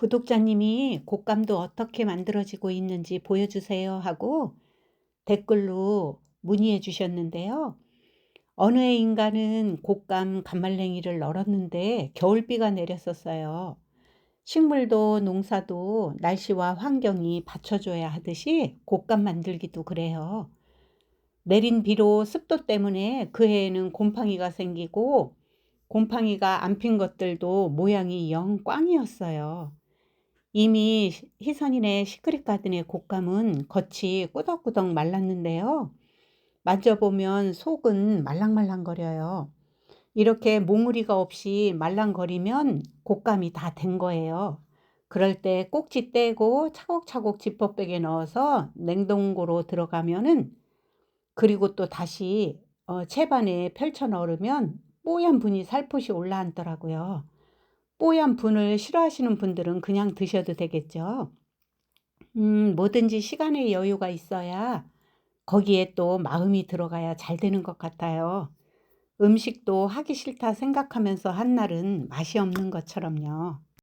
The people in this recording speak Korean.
구독자님이 곶감도 어떻게 만들어지고 있는지 보여주세요 하고 댓글로 문의해 주셨는데요. 어느 해 인간은 곶감 간말랭이를 널었는데 겨울비가 내렸었어요. 식물도 농사도 날씨와 환경이 받쳐줘야 하듯이 곶감 만들기도 그래요. 내린 비로 습도 때문에 그 해에는 곰팡이가 생기고 곰팡이가 안 핀 것들도 모양이 영 꽝이었어요. 이미 시- 희선이네 시크릿 가든의 곶감은 겉이 꾸덕꾸덕 말랐는데요. 만져보면 속은 말랑말랑거려요. 이렇게 몽우리가 없이 말랑거리면 곶감이 다 된 거예요. 그럴 때 꼭지 떼고 차곡차곡 지퍼백에 넣어서 냉동고로 들어가면은 그리고 또 다시 어, 채반에 펼쳐 넣으면 뽀얀 분이 살포시 올라앉더라고요. 뽀얀 분을 싫어하시는 분들은 그냥 드셔도 되겠죠. 음, 뭐든지 시간의 여유가 있어야 거기에 또 마음이 들어가야 잘 되는 것 같아요. 음식도 하기 싫다 생각하면서 한 날은 맛이 없는 것처럼요.